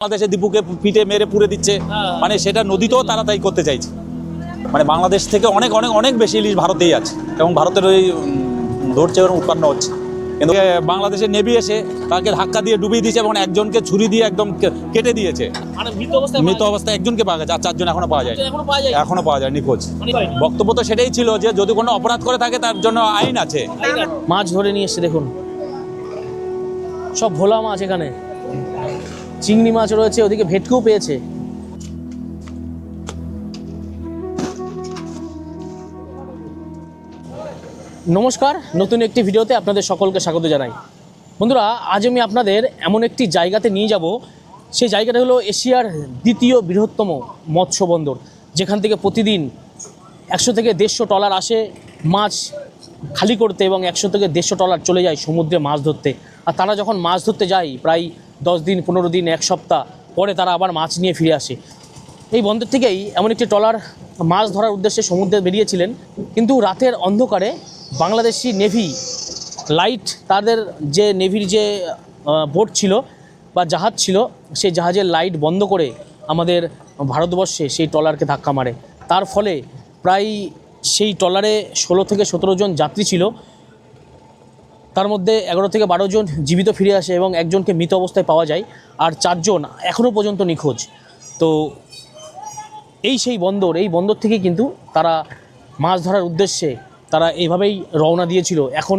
বাংলাদেশে দীপুকে পিঠে মেরে পুড়ে দিচ্ছে। মানে সেটা নদীতেও তারা তাই করতে চাইছে। মানে বাংলাদেশ থেকে অনেক অনেক অনেক বেশি ইলিশ ভারতেই আছে এবং ভারতের ওই ধরছে এবং উৎপন্ন হচ্ছে। কিন্তু এ, বাংলাদেশের নেভি এসে তাকে ধাক্কা দিয়ে ডুবিয়ে দিয়েছে এবং একজনকে ছুরি দিয়ে একদম কেটে দিয়েছে। মানে মৃত অবস্থায় একজনকে পাওয়া গেছে আর চারজন এখনও পাওয়া যায় এখনও পাওয়া যায় এখনও পাওয়া যায় নিখোঁজ। মানে বক্তব্য তো সেটাই ছিল যে যদি কোনো অপরাধ করে থাকে তার জন্য আইন আছে। মাছ ধরে নিয়ে এসছে দেখুন। সব ভোলা মাছ এখানে। চিংড়ি মাছ রয়েছে, ওদিকে ভেটকেও পেয়েছে। নমস্কার, নতুন একটি ভিডিওতে আপনাদের সকলকে স্বাগত জানাই। বন্ধুরা, আজ আমি আপনাদের এমন একটি জায়গাতে নিয়ে যাব, সেই জায়গাটা হলো এশিয়ার দ্বিতীয় বৃহত্তম মৎস্য বন্দর, যেখান থেকে প্রতিদিন একশো থেকে দেড়শো টলার আসে মাছ খালি করতে এবং একশো থেকে দেড়শো টলার চলে যায় সমুদ্রে মাছ ধরতে। আর তারা যখন মাছ ধরতে যায়, প্রায় দশ দিন, পনেরো দিন, এক সপ্তাহ পরে তারা আবার মাছ নিয়ে ফিরে আসে। এই বন্দর থেকেই এমন একটি ট্রলার মাছ ধরার উদ্দেশ্যে সমুদ্রে বেরিয়েছিলেন। কিন্তু রাতের অন্ধকারে বাংলাদেশি নেভি লাইট, তাদের যে নেভির যে বোট ছিল বা জাহাজ ছিল, সেই জাহাজের লাইট বন্ধ করে আমাদের ভারতবর্ষে সেই ট্রলারকে ধাক্কা মারে। তার ফলে প্রায় সেই ট্রলারে ষোলো থেকে সতেরো জন যাত্রী ছিল। তার মধ্যে এগারো থেকে বারো জন জীবিত ফিরে আসে এবং একজনকে মৃত অবস্থায় পাওয়া যায় আর চারজন এখনও পর্যন্ত নিখোঁজ। তো এই সেই বন্দর, এই বন্দর থেকে কিন্তু তারা মাছ ধরার উদ্দেশ্যে তারা এইভাবেই রওনা দিয়েছিল। এখন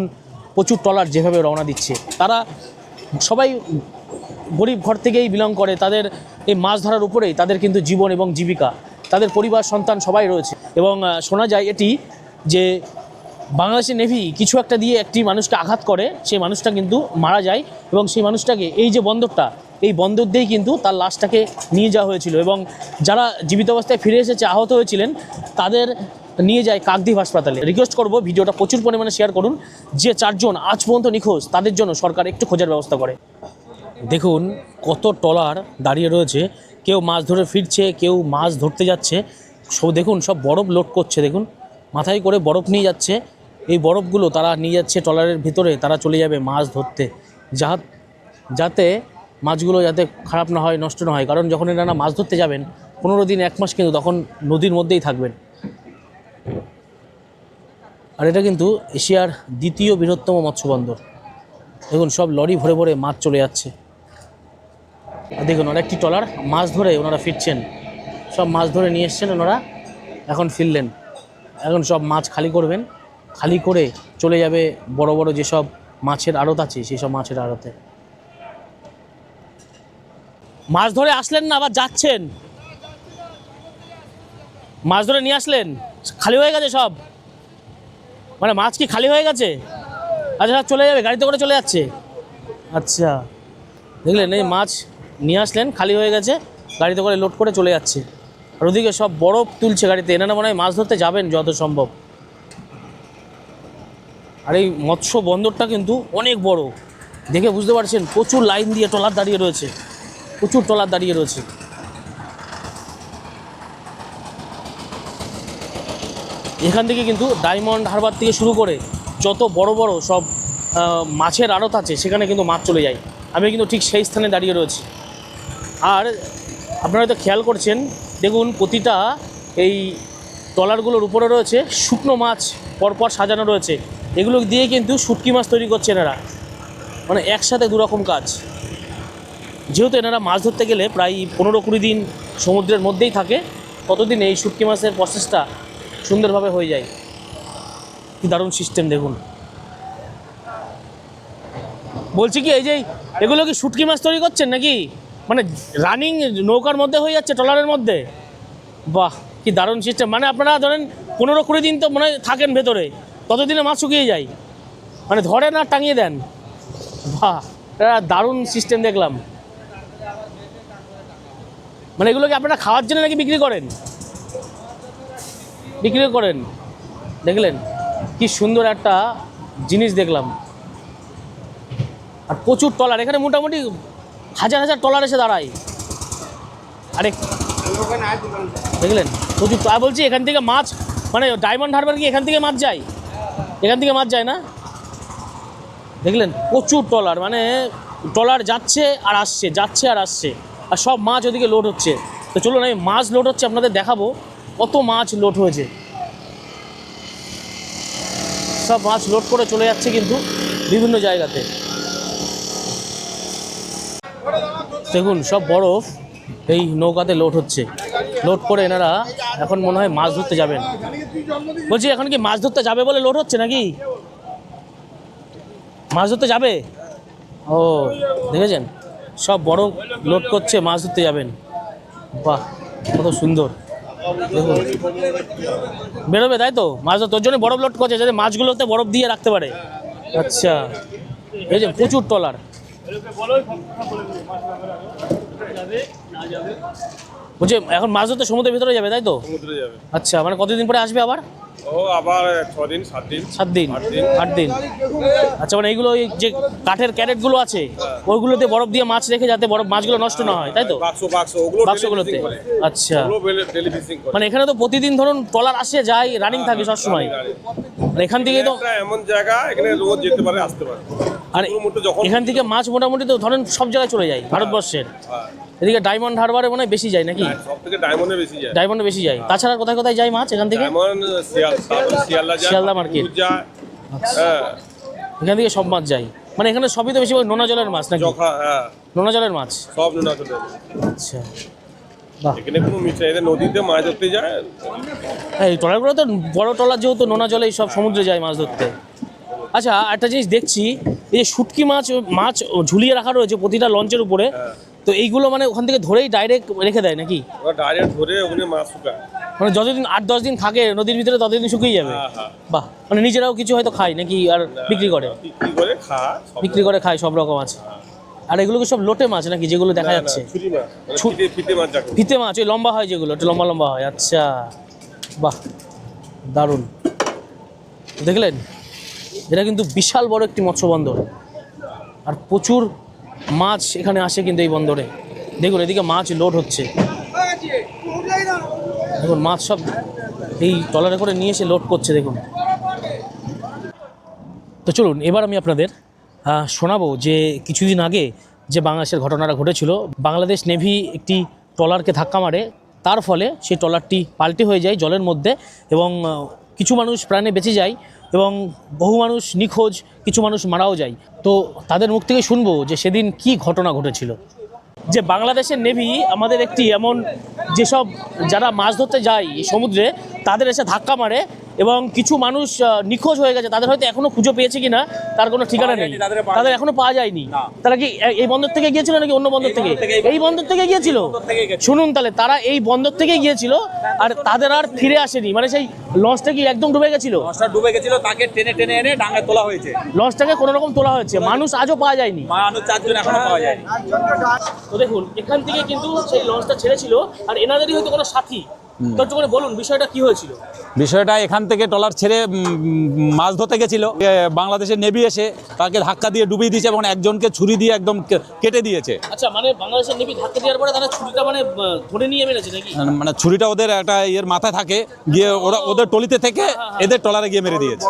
প্রচুর ট্রলার যেভাবে রওনা দিচ্ছে। তারা সবাই গরিব ঘর থেকেই বিলং করে। তাদের এই মাছ ধরার উপরেই তাদের কিন্তু জীবন এবং জীবিকা। তাদের পরিবার, সন্তান সবাই রয়েছে। এবং শোনা যায় এটি যে বাংলাদেশের নেভি কিছু একটা দিয়ে একটি মানুষকে আঘাত করে, সেই মানুষটা কিন্তু মারা যায় এবং সেই মানুষটাকে এই যে বন্দরটা এই বন্দর দিয়েই কিন্তু তার লাশটাকে নিয়ে যাওয়া হয়েছিল এবং যারা জীবিত অবস্থায় ফিরে এসেছে, আহত হয়েছিলেন, তাদের নিয়ে যায় কাকদ্বীপ হাসপাতালে। রিকোয়েস্ট করব, ভিডিওটা প্রচুর পরিমাণে শেয়ার করুন, যে চারজন আজ পর্যন্ত নিখোঁজ, তাদের জন্য সরকার একটু খোঁজার ব্যবস্থা করে। দেখুন, কত ট্রলার দাঁড়িয়ে রয়েছে, কেউ মাছ ধরে ফিরছে, কেউ মাছ ধরতে যাচ্ছে, সব দেখুন, সব বরফ লোড করছে, দেখুন, মাথায় করে বরফ নিয়ে যাচ্ছে এই বরফগুলো তারা নিয়ে যাচ্ছে ট্রলারের ভিতরে, তারা চলে যাবে মাছ ধরতে। যা যাতে মাছগুলো যাতে খারাপ না হয়, নষ্ট না হয়। কারণ যখন এনারা মাছ ধরতে যাবেন, পনেরো দিন, এক মাস কিন্তু তখন নদীর মধ্যেই থাকবেন। আর এটা কিন্তু এশিয়ার দ্বিতীয় বৃহত্তম মৎস্য বন্দর দেখুন, সব লরি ভরে ভরে মাছ চলে যাচ্ছে। আর দেখুন ওরা একটি ট্রলার, মাছ ধরে ওনারা ফিরছেন। সব মাছ ধরে নিয়ে এসছেন, ওনারা এখন ফিরলেন। এখন সব মাছ খালি করবেন। খালি করে চলে যাবে বড় বড় যেসব মাছের আড়ত আছে সেই সব মাছের আড়তে। মাছ ধরে আসলেন না, আবার যাচ্ছেন। মাছ ধরে নিয়ে আসলেন? খালি হয়ে গেছে সব? মানে মাছ কি খালি হয়ে গেছে? আচ্ছা চলে যাবে, গাড়িতে করে চলে যাচ্ছে। আচ্ছা দেখলেন এই মাছ নিয়ে আসলেন, খালি হয়ে গেছে, গাড়িতে করে লোড করে চলে যাচ্ছে। আর ওদিকে সব বরফ তুলছে গাড়িতে, এনারা মনে হয় মাছ ধরতে যাবেন যত সম্ভব। আর এই মৎস্য বন্দরটা কিন্তু অনেক বড়। দেখে বুঝতে পারছেন, প্রচুর লাইন দিয়ে ট্রলার দাঁড়িয়ে রয়েছে। প্রচুর ট্রলার দাঁড়িয়ে রয়েছে। এখান থেকে কিন্তু ডায়মন্ড হারবার থেকে শুরু করে যত বড় বড় সব মাছের আড়ত আছে, সেখানে কিন্তু মাছ চলে যায়। আমি কিন্তু ঠিক সেই স্থানে দাঁড়িয়ে রয়েছি। আর আপনারা হয়তো খেয়াল করছেন, দেখুন প্রতিটা এই ট্রলারগুলোর উপরে রয়েছে শুকনো মাছ পরপর সাজানো রয়েছে। এগুলো দিয়ে কিন্তু শুটকি মাছ তৈরি করছে এনারা। মানে একসাথে দুরকম কাজ। যেহেতু এনারা মাছ ধরতে গেলে প্রায় পনেরো কুড়ি দিন সমুদ্রের মধ্যেই থাকে, ততদিন এই শুটকি মাছের প্রসেসটা সুন্দরভাবে হয়ে যায়। কি দারুণ সিস্টেম দেখুন। বলছি কি, এই যে এগুলো কি শুটকি মাছ তৈরি করছেন নাকি? মানে রানিং নৌকার মধ্যে হয়ে যাচ্ছে, ট্রলারের মধ্যে? বাহ, কি দারুণ সিস্টেম মানে আপনারা ধরেন পনেরো কুড়ি দিন তো মনে থাকেন ভেতরে। ততদিনে মাছ শুকিয়ে যায়? মানে ধরেন আর টাঙিয়ে দেন? এটা দারুণ সিস্টেম দেখলাম। মানে এগুলো কি আপনারা খাওয়ার জন্য নাকি বিক্রি করেন? বিক্রি করেন। দেখলেন, কি সুন্দর একটা জিনিস দেখলাম। আর প্রচুর টলার, এখানে মোটামুটি হাজার হাজার টলার এসে দাঁড়ায়। আরে, দেখলেন, প্রচুর বলছি এখান থেকে মাছ মানে ডায়মন্ড হারবার কি এখান থেকে মাছ যায়? এখান থেকে মাছ যায় না? দেখলেন প্রচুর ট্রলার মানে ট্রলার যাচ্ছে আর আসছে, যাচ্ছে আর আসছে, আর সব মাছ ওদিকে লোড হচ্ছে। তো চলুন আমি মাছ লোড হচ্ছে আপনাদের দেখাবো, কত মাছ লোড হয়েছে। সব মাছ লোড করে চলে যাচ্ছে কিন্তু বিভিন্ন জায়গাতে। দেখুন সব বরফ এই নৌকাতে লোড হচ্ছে। লোড করে এনারা এখন মনে হয় মাছ ধরতে যাবেন। বলছি, এখন কি মাছ ধরতে যাবে বলে লোড হচ্ছে নাকি? মাছ ধরতে যাবে? ও, দেখেছেন? সব বড় লোড করছে, মাছ ধরতে যাবেন। বাহ, কত সুন্দর। দেখুন। বেরোবে, তাই তো? মাছ তোর জন্য বরফ লোড করছে, যাতে মাছগুলোতে বরফ দিয়ে রাখতে পারে। আচ্ছা। যে প্রচুর টলার। বলছি এখন মাছ ধরতে সমুদ্রের ভিতরে যাবে তাই তো? সমুদ্রে যাবে। আচ্ছা মানে কতদিন পরে আসবে আবার? ও আবার ছ দিন সাত দিন? সাত দিন। আট দিন। আচ্ছা মানে এইগুলো ওই যে কাঠের ক্যারেটগুলো আছে ওইগুলোতে বরফ দিয়ে মাছ রেখে যাতে বরফ মাছগুলো নষ্ট না হয় তাই তো? বাক্স বাক্স ওগুলো বাক্সগুলোতে। আচ্ছা। মানে এখানে তো প্রতিদিন ধরুন ট্রলার আসে যায় রানিং থাকে সবসময়। মানে এখান থেকে তো এমন জায়গা এখানে রোজ যেতে পারে আসতে পারে। আর এখান থেকে মাছ মোটামুটি তো ধরেন সব জায়গায় চলে যায় ভারতবর্ষের। হ্যাঁ, এদিকে ডায়মন্ড হারবারে মনে হয় বেশি যায় নাকি? সব থেকে ডায়মন্ডে বেশি যায়। ডায়মন্ডে বেশি যায়। তাছাড়া কোথায় কোথায় যায় মাছ এখান থেকে? ডায়মন্ড শিয়ালদা যায় শিয়ালদা market। যায় হ্যাঁ। এখান থেকে সব মাছ যায়। মানে এখানে সবই তো বেশিরভাগ নোনা জলের মাছ নাকি? জখা হ্যাঁ। নোনা জলের মাছ? সব নোনা চলে আচ্ছা। বাহ। এখানে কোনো মিঠাই এদের নদীতে মাছ ধরতে যায়। হ্যাঁ, এই ট্রলারগুলো তো বড় ট্রলার যেহেতু নোনা জলে সব সমুদ্রে যায় মাছ ধরতে। আচ্ছা একটা জিনিস দেখছি এই যে শুটকি মাছ মাছ ঝুলিয়ে রাখা রয়েছে প্রতিটা লঞ্চের উপরে। হ্যাঁ। তো এইগুলো মানে ওখান থেকে ধরেই ডাইরেক্ট রেখে দেয় নাকি? ওরা ডাইরেক্ট ধরে ওখানে মাছ শুকায়। মানে যতদিন আট দশ দিন থাকে নদীর ভিতরে ততদিন শুকিয়ে যাবে। হ্যাঁ হ্যাঁ। বাহ মানে নিজেরাও কিছু হয়তো খায় নাকি আর বিক্রি করে? বিক্রি করে খা বিক্রি করে খায় সব রকম আছে। আর এগুলোকে সব লোটে মাছ নাকি যেগুলো দেখা যাচ্ছে? মানে ফিতে মাছ ওই লম্বা হয় যেগুলো একটু লম্বা লম্বা হয় আচ্ছা। বাহ দারুণ। দেখলেন? এটা কিন্তু বিশাল বড় একটি মৎস্য বন্দর। আর প্রচুর মাছ এখানে আসে কিন্তু এই বন্দরে। দেখুন, এদিকে মাছ লোড হচ্ছে। দেখুন, মাছ সব এই ট্রলারে করে নিয়ে এসে লোড করছে, দেখুন। তো চলুন, এবার আমি আপনাদের শোনাবো যে কিছুদিন আগে যে বাংলাদেশের ঘটনাটা ঘটেছিল, বাংলাদেশ নেভি একটি ট্রলারকে ধাক্কা মারে। তার ফলে সেই ট্রলারটি পাল্টে হয়ে যায় জলের মধ্যে এবং কিছু মানুষ প্রাণে বেঁচে যায়। এবং বহু মানুষ নিখোঁজ, কিছু মানুষ মারাও যায়। তো তাদের মুখ থেকে শুনব যে সেদিন কি ঘটনা ঘটেছিল। যে বাংলাদেশের নেভি আমাদের একটি এমন যেসব যারা মাছ ধরতে যায় সমুদ্রে, তাদের এসে ধাক্কা মারে এবং কিছু মানুষ নিখোঁজ হয়ে গেছে। তাদের হয়তো এখনও খুঁজে পেয়েছে কিনা তার কোনো ঠিকানা নেই। তাদের এখনও পাওয়া যায়নি। তারা কি এই বন্দর থেকে গিয়েছিল নাকি অন্য বন্দর থেকে? এই বন্দর থেকে গিয়েছিল? শুনুন তাহলে তারা এই বন্দর থেকে গিয়েছিল আর তাদের আর ফিরে আসেনি। মানে সেই লঞ্চটা কি একদম ডুবে গেছিল? ডুবে গেছিল তাকে টেনে টেনে এনে ডাঙায় তোলা হয়েছে। লঞ্চটাকে কোনো রকম তোলা হয়েছে। মানুষ আজও পাওয়া যায়নি। মানুষ চারজন এখনও পাওয়া যায়নি। তো দেখুন এখান থেকে কিন্তু সেই লঞ্চটা ছেড়েছিল আর এনাদেরই হয়তো কোনো সাথী। তো একটু বলুন বিষয়টা কি হয়েছিল? বিষয়টা এখান থেকে ট্রলার ছেড়ে মাছ ধরতে গেছিল। এ, বাংলাদেশের নেভি এসে তাকে ধাক্কা দিয়ে ডুবিয়ে দিয়েছে এবং একজনকে ছুরি দিয়ে একদম কেটে দিয়েছে। আচ্ছা মানে বাংলাদেশের নেভি ধাক্কা দেওয়ার পরে তারা ছুরিটা মানে ধরে নিয়ে মেরেছে নাকি? মানে ছুরিটা ওদের একটা ইয়ের মাথায় থাকে গিয়ে ওরা ওদের টলিতে থেকে এদের ট্রলারে গিয়ে মেরে দিয়েছে।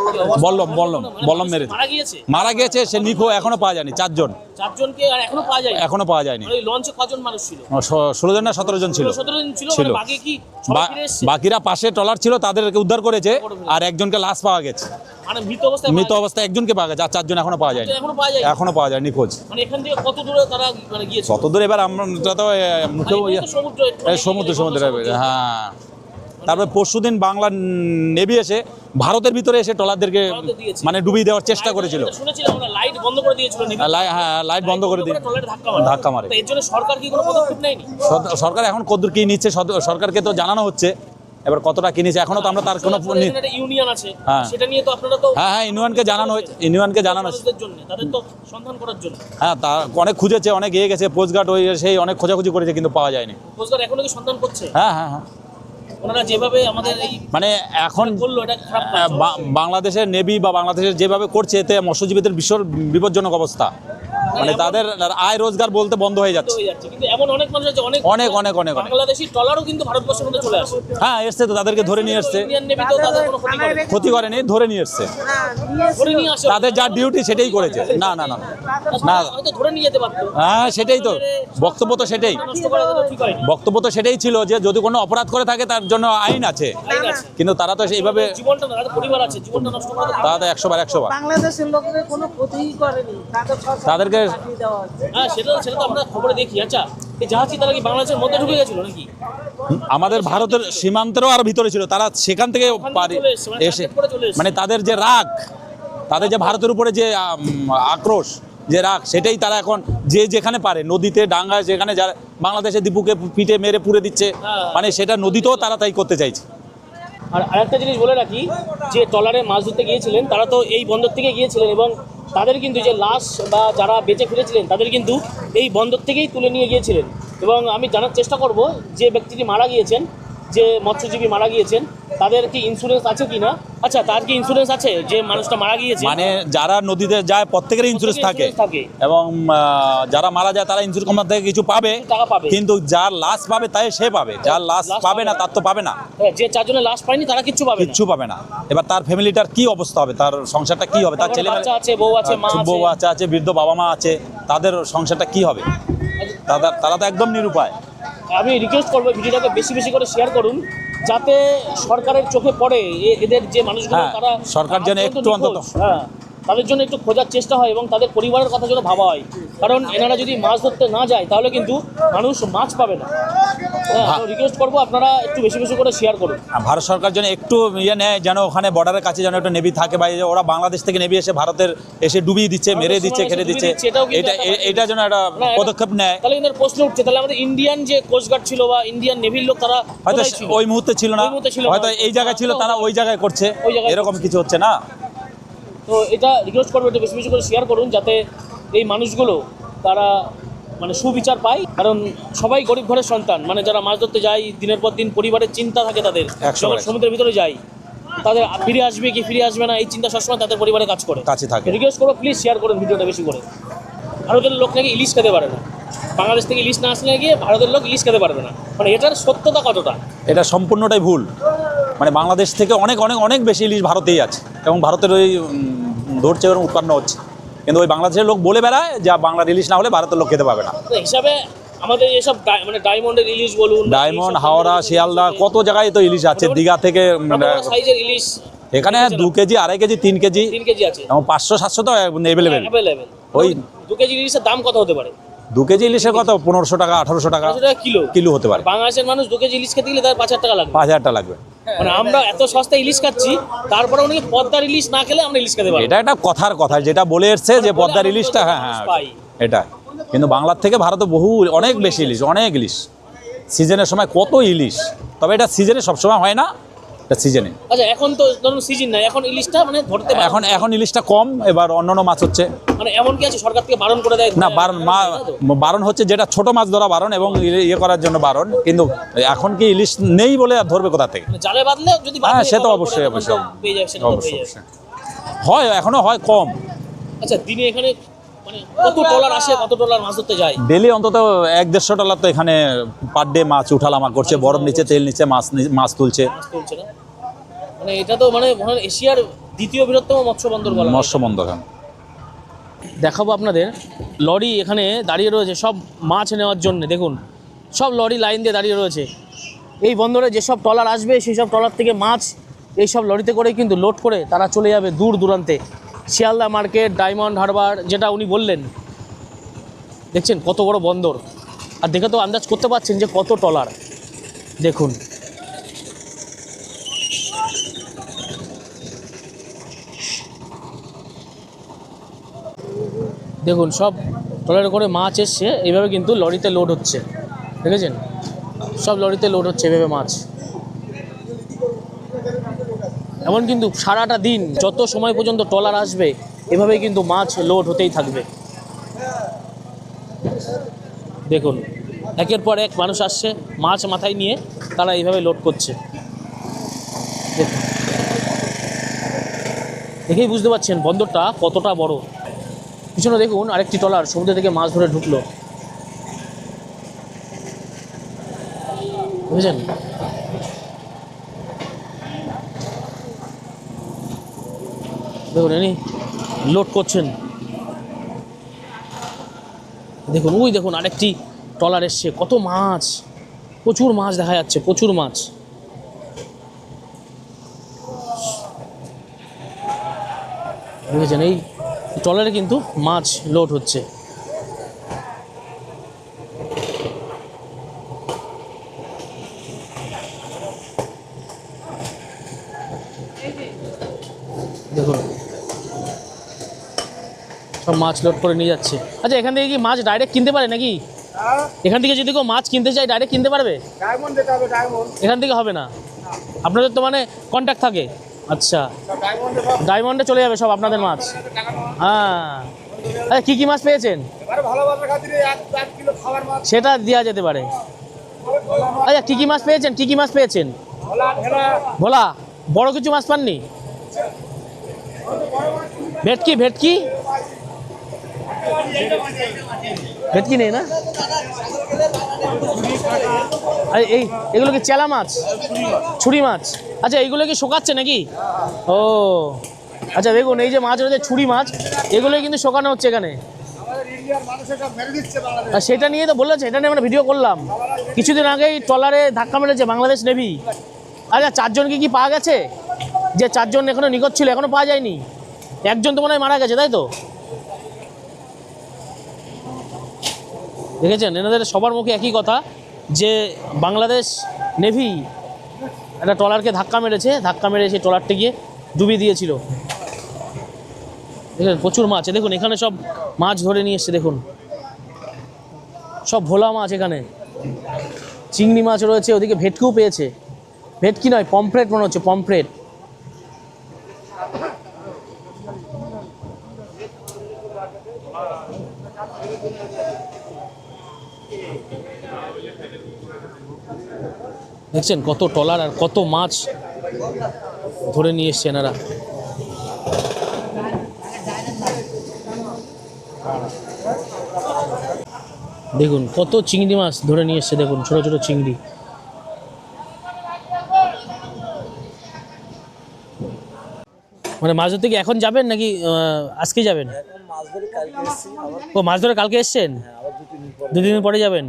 বল্লম বল্লম বল্লম মেরে মারা গিয়েছে? মারা গেছে সে নিখো এখনও পাওয়া যায়নি চারজন। চারজনকে আর এখনও পাওয়া যায় এখনও পাওয়া যায়নি। লঞ্চে কজন মানুষ ছিল? ষোলো জন না সতেরো জন ছিল। সতেরো জন ছিল ছিল। মানে বাকি কি বাকিরা পাশে ট্রলার ছিল তাদেরকে উদ্ধার করেছে আর একজনকে লাশ পাওয়া গেছে। মানে মৃত অবস্থায় একজনকে পাওয়া গেছে আর চারজন এখনও পাওয়া যায়? যায়নি। এখনও পাওয়া যায় নিখোঁজ মানে এখান কত দূরে মানে এবার আমরা তো মুখে মানে সমুদ্র সমুদ্রে। হ্যাঁ। তারপরে পরশুদিন বাংলা নেভি এসে ভারতের ভিতরে এসে ট্রলারদেরকে মানে ডুবিয়ে দেওয়ার চেষ্টা করেছিল। লাইট বন্ধ করে দিয়েছিল লাই- হ্যাঁ লাইট বন্ধ করে দিয়ে ধাক্কা মারে। সরকার কি কোনো পদক্ষেপ নেয়নি? সরকার এখন কদ্দূর কি নিচ্ছে সরকারকে তো জানানো হচ্ছে। এবার কতটা কি নিচ্ছে এখনও তো আমরা তার কোনো ইউনিয়ন আছে হ্যাঁ। সেটা নিয়ে তো আপনারা তো হ্যাঁ হ্যাঁ ইউনিয়নকে জানানো হয়েছে ইউনিয়নকে জানানো হয়েছে। তাদের তো সন্ধান করার জন্য। হ্যাঁ তা অনেক খুঁজেছে অনেক এগিয়ে গেছে পোস্টগার্ড ওই সেই অনেক খোঁজাখুঁজি করেছে কিন্তু পাওয়া যায়নি। রোজগার এখনও কি সন্ধান করছে? হ্যাঁ হ্যাঁ হ্যাঁ। ওনারা যেভাবে আমাদের এই মানে এখন বাংলাদেশের নেভি বা বাংলাদেশের যেভাবে করছে এতে মৎস্যজীবীদের ভীষণ বিপজ্জনক অবস্থা। মানে তাদের আয় রোজগার বলতে বন্ধ হয়ে যাচ্ছে। কিন্তু এমন অনেক মানুষ আছে অনেক অনেক, অনেক, অনেক। বাংলাদেশি ট্রলারও কিন্তু ভারতবর্ষের মধ্যে চলে আসে। হ্যাঁ এসছে তো তাদেরকে ধরে নিয়ে এসছে। ক্ষতি করে ক্ষতি করেনি ধরে নিয়ে এসছে। ধরে নিয়ে আসে। তাদের যা ডিউটি সেটাই করেছে। না না না না। ধরে নিয়ে যেতে পারতো। হ্যাঁ সেটাই তো। বক্তব্য তো সেটাই। বক্তব্য তো সেটাই ছিল যে যদি কোনো অপরাধ করে থাকে তার জন্য আইন আছে। কিন্তু তারা তো এইভাবে জীবনটা না তাদের পরিবার আছে জীবনটা নষ্ট করে তো তারা তো একশো বার একশো বার। তাদেরকে হ্যাঁ সেটা সেটা তো আমরা খবরে দেখি আচ্ছা এই জাহাজটি তারা কি বাংলাদেশের মধ্যে ঢুকে গেছিল নাকি আমাদের ভারতের সীমান্তেরও আরও ভিতরে ছিল তারা সেখান থেকে মানে এসে। মানে তাদের যে রাগ তাদের যে ভারতের উপরে যে আক্রোশ যে রাগ সেটাই তারা এখন যে যেখানে পারে নদীতে ডাঙ্গায় যেখানে যারা বাংলাদেশের দীপুকে পিঠে মেরে পুড়ে দিচ্ছে হ্যাঁ। মানে সেটা নদীতেও তারা তাই করতে চাইছে আর আরেকটা জিনিস বলে রাখি, যে ট্রলারে মাছ ধরতে গিয়েছিলেন, তারা তো এই বন্দর থেকে গিয়েছিলেন এবং তাদের কিন্তু যে লাশ বা যারা বেঁচে ফিরেছিলেন, তাদের কিন্তু এই বন্দর থেকেই তুলে নিয়ে গিয়েছিলেন। এবং আমি জানার চেষ্টা করব যে ব্যক্তিটি মারা গিয়েছেন যে মৎস্যজীবী মারা গিয়েছেন তাদের কি ইন্স্যুরেন্স আছে কি না আচ্ছা তার কি ইন্স্যুরেন্স আছে যে মানুষটা মারা গিয়েছে? মানে যারা নদীতে যায় প্রত্যেকের ইন্স্যুরেন্স থাকে। এবং যারা মারা যায় তারা ইন্স্যুরেন্স কোম্পানি থেকে কিছু পাবে। টাকা পাবে। কিন্তু যার লাশ পাবে তাই সে পাবে। যার লাশ পাবে না তার তো পাবে না। হ্যাঁ, যে চারজনের লাশ পায়নি তারা কিচ্ছু পাবে কিছু পাবে না। এবার তার ফ্যামিলিটার কি অবস্থা হবে? তার সংসারটা কি হবে? তার ছেলে আছে বউ আছে মা আছে। বউ আছে আছে বৃদ্ধ বাবা মা আছে। তাদের সংসারটা কি হবে? তারা তারা তো একদম নিরুপায়। আমি রিকোয়েস্ট করব ভিডিওটাকে বেশি বেশি করে শেয়ার করুন যাতে সরকারের চোখে পড়ে এদের যে মানুষগুলো হ্যাঁ, তারা সরকার যেন একটু অন্তত- হ্যাঁ। তাদের জন্য একটু খোঁজার চেষ্টা হয় এবং তাদের পরিবারের কথা যেন ভাবা হয়। কারণ এনারা যদি মাছ ধরতে না যায় তাহলে কিন্তু মানুষ মাছ পাবে না। হ্যাঁ রিকোয়েস্ট করব আপনারা একটু বেশি বেশি করে শেয়ার করুন। ভারত সরকার যেন একটু ইয়ে নেয় যেন ওখানে বর্ডারের কাছে যেন একটা নেভি থাকে বা ওরা বাংলাদেশ থেকে নেভি এসে ভারতের এসে ডুবিয়ে দিচ্ছে মেরে দিচ্ছে এসে দিচ্ছে। কিন্তু এটা এটা যেন একটা পদক্ষেপ নেয়। তাহলে কিন্তু প্রশ্ন উঠছে তাহলে আমাদের ইন্ডিয়ান যে কোস্টগার্ড ছিল বা ইন্ডিয়ান নেভির লোক তারা হয়তো ওই মুহূর্তে ছিল না। হয়তো এই জায়গায় ছিল তারা ওই জায়গায় করছে। এরকম কিছু হচ্ছে না? তো এটা রিকোয়েস্ট করব একটু বেশি বেশি করে শেয়ার করুন যাতে এই মানুষগুলো তারা মানে সুবিচার পায়। কারণ সবাই গরিব ঘরের সন্তান মানে যারা মাছ ধরতে যায় দিনের পর দিন পরিবারের চিন্তা থাকে তাদের যখন সমুদ্রের ভিতরে যায় তাদের ফিরে আসবে কি ফিরে আসবে না এই চিন্তা সবসময় তাদের পরিবারে কাজ করে। কাছে থাকে। রিকোয়েস্ট করব প্লিজ শেয়ার করুন ভিডিওটা বেশি করে। ভারতের লোক নাকি ইলিশ খেতে পারে না বাংলাদেশ থেকে ইলিশ না আসলে গিয়ে ভারতের লোক ইলিশ খেতে পারবে না। মানে এটার সত্যতা কতটা? এটা সম্পূর্ণটাই ভুল। মানে বাংলাদেশ থেকে অনেক অনেক অনেক বেশি ইলিশ ভারতেই আছে এবং ভারতের ওই ধরছে এবং উৎপন্ন হচ্ছে। কিন্তু ওই বাংলাদেশের লোক বলে বেড়ায় যা বাংলার ইলিশ না হলে ভারতের লোক খেতে পাবে না। হিসাবে আমাদের এসব মানে ডায়মন্ডের ইলিশ বলুন ডায়মন্ড হাওড়া শিয়ালদা কত জায়গায় তো ইলিশ আছে দীঘা থেকে সাইজের ইলিশ এখানে দু কেজি আড়াই কেজি তিন কেজি। তিন কেজি আছে। এবং পাঁচশো সাতশো তো অ্যাভেলেবেল ওই দু কেজি ইলিশের দাম কত হতে পারে? দু কেজি ইলিশের কত? পনেরোশো টাকা আঠারোশো টাকা কিলো। কিলো হতে পারে। বাংলাদেশের মানুষ দু কেজি ইলিশ খেতে গেলে তার পাঁচ হাজার টাকা লাগবে। পাঁচ হাজার টাকা লাগবে। মানে আমরা এত সস্তা ইলিশ খাচ্ছি তারপরে অনেকে পদ্মার ইলিশ না খেলে আমরা ইলিশ খেতে পারি এটা একটা কথার কথা যেটা বলে এসছে যে পদ্মার ইলিশটা হ্যাঁ হ্যাঁ এটা। কিন্তু বাংলার থেকে ভারতে বহু অনেক বেশি ইলিশ অনেক ইলিশ। সিজনের সময় কত ইলিশ তবে এটা সিজনে সবসময় হয় না। সিজনে আচ্ছা এখন তো ধরুন সিজন নাই এখন ইলিশটা মানে ধরতে। এখন এখন ইলিশটা কম এবার অন্যান্য মাছ হচ্ছে। মানে এমন কি আছে সরকার থেকে বারণ করে দেয়? না বারণ বারণ হচ্ছে যেটা ছোট মাছ ধরা বারণ এবং ইয়ে- করার জন্য বারণ। কিন্তু এখন কি ইলিশ নেই বলে আর ধরবে কোথা থেকে? মানে জালে বাঁধলে যদি হ্যাঁ, সে তো অবশ্যই, অবশ্যই। হয় এখনও হয় কম। আচ্ছা দিনে এখানে কত ট্রলার আসে কত ট্রলার মাছ ধরতে যায়? ডেলি অন্তত এক দেড়শো ডলার তো এখানে পার ডে মাছ উঠালামা করছে বরফ নিচে তেল নিচে মাছ মাছ তুলছে। মাছ তুলছে না? মানে এটা তো মানে এশিয়ার দ্বিতীয় বৃহত্তম মৎস্য বন্দর বলা মৎস্য বন্দর হ্যাঁ। দেখাবো আপনাদের। লরি এখানে দাঁড়িয়ে রয়েছে সব মাছ নেওয়ার জন্য। দেখুন সব লরি লাইন দিয়ে দাঁড়িয়ে রয়েছে। এই বন্দরে যেসব ট্রলার আসবে সেই সব ট্রলার থেকে মাছ এই সব লরিতে করে কিন্তু লোড করে তারা চলে যাবে দূর দূরান্তে। শিয়ালদা মার্কেট, ডায়মন্ড হারবার, যেটা উনি বললেন। দেখছেন, কত বড় বন্দর। আর দেখে তো আন্দাজ করতে পারছেন যে কত ট্রলার দেখুন। দেখুন, সব ট্রলারে করে মাছ এসছে। এইভাবে কিন্তু লরিতে লোড হচ্ছে। দেখেছেন? সব লরিতে লোড হচ্ছে এভাবে মাছ। এমন কিন্তু সারাটা দিন যত সময় পর্যন্ত ট্রলার আসবে এভাবেই কিন্তু মাছ লোড হতেই থাকবে। দেখুন, একের পর এক মানুষ আসছে, মাছ মাথায় নিয়ে তারা এইভাবে লোড করছে। দেখেই বুঝতে পারছেন বন্দরটা কতটা বড়। পিছনে দেখুন আরেকটি ট্রলার, সমুদ্র থেকে মাছ ধরে ঢুকলো। বুঝেছেন? দেখুন, এনি লোড করছেন। দেখুন, ওই দেখুন, আরেকটি ট্রলার এসছে, কত মাছ, প্রচুর মাছ দেখা যাচ্ছে, প্রচুর মাছ। বুঝেছেন এই ট্রলারে কিন্তু মাছ লোড হচ্ছে। মাছ লোড করে নিয়ে যাচ্ছে। আচ্ছা এখান থেকে কি মাছ ডাইরেক্ট কিনতে পারে নাকি? এখান থেকে যদি কেউ মাছ কিনতে চায় ডাইরেক্ট কিনতে পারবে? এখান থেকে হবে না? আপনাদের তো মানে কন্ট্যাক্ট থাকে। আচ্ছা। ডায়মন্ডে চলে যাবে সব আপনাদের মাছ। হ্যাঁ। আচ্ছা কী কী মাছ পেয়েছেন? সেটা দেওয়া যেতে পারে। আচ্ছা কী কী মাছ পেয়েছেন? কী কী মাছ পেয়েছেন? ভোলা বড় কিছু মাছ পাননি? ভেটকি ভেটকি? ভেটকি নেই না? আরে এই, এগুলো কি চেলা মাছ? ছুরি মাছ। আচ্ছা এইগুলো কি শোকাচ্ছে নাকি? ও আচ্ছা দেখুন, এই যে মাছ রয়েছে, ছুরি মাছ এগুলো কিন্তু শোকানো হচ্ছে এখানে। সেটা নিয়ে তো বলেছে, এটা নিয়ে আমরা ভিডিও করলাম। কিছুদিন আগেই ট্রলারে ধাক্কা মেরেছে বাংলাদেশ নেভি আচ্ছা চারজনকে কি পাওয়া গেছে? যে চারজন এখনও নিখোঁজ ছিল, এখনও পাওয়া যায়নি। একজন তো মনে হয় মারা গেছে, তাই তো? দেখেছেন? এনাদের সবার মুখে একই কথা যে বাংলাদেশ নেভি একটা ট্রলারকে ধাক্কা মেরেছে, ধাক্কা মেরে সেই ট্রলারটি গিয়ে ডুবিয়ে দিয়েছিল। দেখলেন প্রচুর মাছ। দেখুন, এখানে সব মাছ ধরে নিয়ে এসছে, দেখুন। সব ভোলা মাছ এখানে। চিংড়ি মাছ রয়েছে, ওদিকে ভেটকিও পেয়েছে। ভেটকি নয়, পমফ্রেট মনে হচ্ছে, পমফ্রেট। দেখছেন কত টলার আর কত মাছ ধরে নিয়ে এসছে এনারা। দেখুন কত চিংড়ি মাছ ধরে নিয়ে এসছে দেখুন ছোট ছোট চিংড়ি। মানে মাছ ধরতে কি এখন যাবেন নাকি আজকে যাবেন? ও মাছ ধরে কালকে এসছেন? দু তিন দিন পরে যাবেন?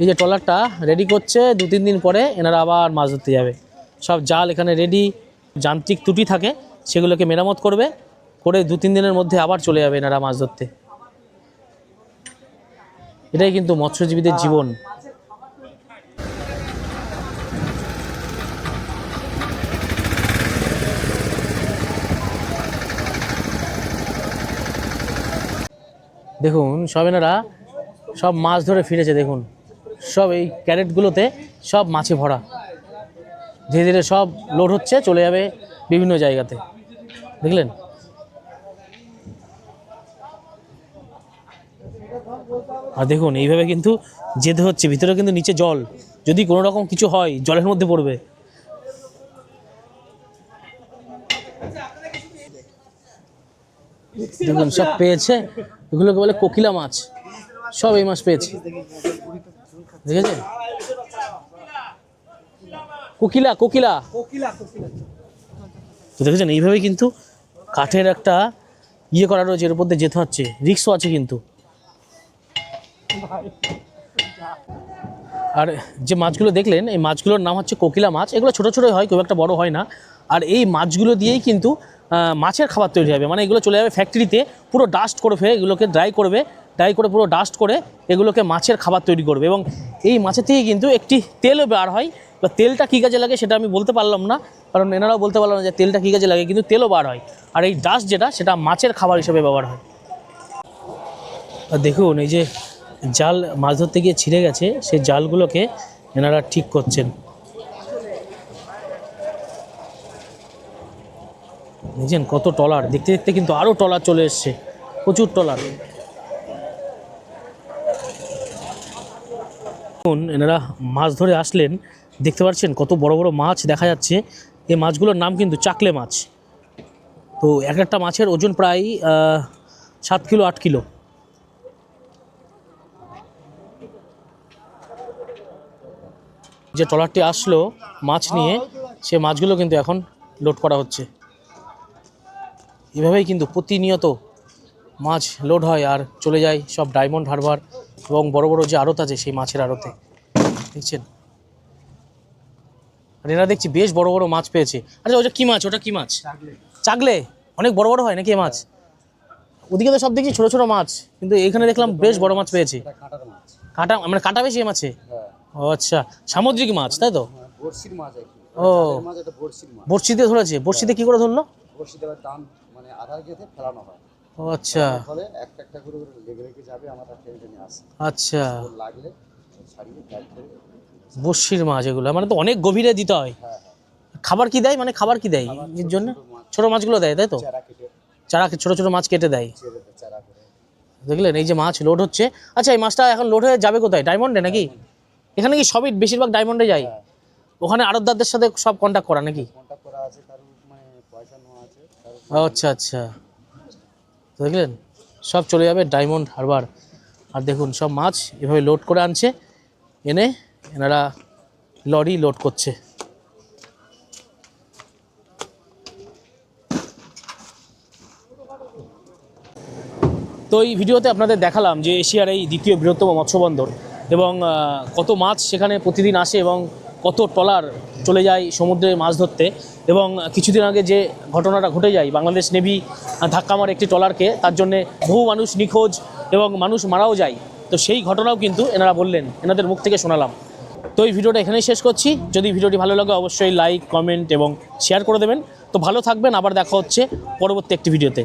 এই যে ট্রলারটা রেডি করছে দু তিন দিন পরে এনারা আবার মাছ ধরতে যাবে। সব জাল এখানে রেডি যান্ত্রিক ত্রুটি থাকে সেগুলোকে মেরামত করবে করে দু তিন দিনের মধ্যে আবার চলে যাবে এনারা মাছ ধরতে। এটাই কিন্তু মৎস্যজীবীদের জীবন। দেখুন, সব এনারা সব মাছ ধরে ফিরেছে, দেখুন। সব এই ক্যারেটগুলোতে সব মাছে ভরা। ধীরে ধীরে সব লোড হচ্ছে, চলে যাবে বিভিন্ন জায়গাতে। দেখলেন? আর দেখুন, এইভাবে কিন্তু যেতে হচ্ছে, ভিতরে কিন্তু নিচে জল। যদি কোনো রকম কিছু হয়, জলের মধ্যে পড়বে। দেখুন, সব পেয়েছে। এগুলোকে বলে কোকিলা মাছ। সব এই মাছ পেয়েছে। দেখেছেন? কোকিলা কোকিলা। তো দেখেছেন এইভাবে কিন্তু কাঠের একটা ইয়ে করা রয়েছে, এর উপর দিয়ে যেতে হচ্ছে। রিক্সও আছে কিন্তু। আর যে মাছগুলো দেখলেন, এই মাছগুলোর নাম হচ্ছে কোকিলা মাছ। এগুলো ছোটো ছোটোই হয়, খুব একটা বড় হয় না। আর এই মাছগুলো দিয়েই কিন্তু মাছের খাবার তৈরি হবে। মানে এগুলো চলে যাবে ফ্যাক্টরিতে পুরো ডাস্ট করে ফেলে, এগুলোকে ড্রাই করবে ড্রাই করে পুরো ডাস্ট করে এগুলোকে মাছের খাবার তৈরি করবে। এবং এই মাছের থেকে কিন্তু একটি তেলও বার হয়। বা তেলটা কী কাজে লাগে সেটা আমি বলতে পারলাম না, কারণ এনারাও বলতে পারলাম না যে তেলটা কী কাজে লাগে, কিন্তু তেলও বার হয়। আর এই ডাস্ট যেটা, সেটা মাছের খাবার হিসেবে ব্যবহার হয়। দেখুন, এই যে জাল মাছ ধরতে গিয়ে ছিঁড়ে গেছে, সেই জালগুলোকে এনারা ঠিক করছেন। দেখছেন কত টলার দেখতে দেখতে কিন্তু আরও টলার চলে এসছে। প্রচুর টলার এখন এনারা মাছ ধরে আসলেন। দেখতে পাচ্ছেন কত বড় বড় মাছ দেখা যাচ্ছে। এই মাছগুলোর নাম কিন্তু চাকলে মাছ। তো এক একটা মাছের ওজন প্রায় সাত কিলো, আট কিলো। যে ট্রলারটি আসলো মাছ নিয়ে, সে মাছগুলো কিন্তু এখন লোড করা হচ্ছে। এভাবেই কিন্তু প্রতিনিয়ত মাছ লোড হয় আর চলে যায় সব ডায়মন্ড হারবার এবং বড় বড় যে আড়ত আছে সেই মাছের আড়তে। দেখছেন? আর এরা দেখছি বেশ বড় বড় মাছ পেয়েছে। আচ্ছা ওটা কি মাছ? ওটা কি মাছ? চাগলে। অনেক বড় বড় হয় নাকি এ মাছ? ওদিকে তো সব দেখছি ছোট ছোট মাছ কিন্তু এখানে দেখলাম বেশ বড় মাছ। পেয়েছে। কাটা মানে কাটা বেশি মাছে? ও আচ্ছা সামুদ্রিক মাছ তাই তো? কি। ও। বড়শিতে ধরেছে? বড়শিতে কি করে ধরলো? দাম মানে আধার গেতে ফেলানো হয়। ও আচ্ছা। ফলে একটা একটা করে লেগে লেগে যাবে আমরা টেনে টেনে আসি। আচ্ছা। লাগলে ছাড়িয়ে ব্যাগ করে মাছ এগুলো মানে তো অনেক গভীরে দিতে হয়। খাবার কি দেয়? মানে খাবার কি দেয়? এর জন্য? ছোট মাছগুলো দেয় তাই তো? চারা ছোট ছোট মাছ কেটে দেয়। দেখলেন এই যে মাছ লোড হচ্ছে। আচ্ছা এই মাছটা এখন লোড হয়ে যাবে কোথায়? ডায়মন্ডে নাকি? এখানে কি সবই বেশিরভাগ ডায়মন্ডে যায়? ওখানে আড়তদারদের সাথে সব কন্ট্যাক্ট করা নাকি? কন্ট্যাক্ট করা আছে কারও মানে পয়সা নেওয়া আছে কারও ও আচ্ছা আচ্ছা। দেখলেন? সব চলে যাবে ডায়মন্ড হারবার। আর দেখুন, সব মাছ এভাবে লোড করে আনছে। এনে এনারা লরি লোড করছে। তো এই ভিডিওতে আপনাদের দেখালাম যে এশিয়ার এই দ্বিতীয় বৃহত্তম মৎস্যবন্দর এবং কত মাছ সেখানে প্রতিদিন আসে এবং কত ট্রলার চলে যায় সমুদ্রে মাছ ধরতে। এবং কিছুদিন আগে যে ঘটনাটা ঘটে যায়, বাংলাদেশ নেভি ধাক্কা মারে একটি ট্রলারকে, তার জন্যে বহু মানুষ নিখোঁজ এবং মানুষ মারাও যায়। তো সেই ঘটনাও কিন্তু এনারা বললেন, এনাদের মুখ থেকে শোনালাম। তো এই ভিডিওটা এখানেই শেষ করছি। যদি ভিডিওটি ভালো লাগে, অবশ্যই লাইক, কমেন্ট এবং শেয়ার করে দেবেন। তো ভালো থাকবেন, আবার দেখা হচ্ছে পরবর্তী একটি ভিডিওতে।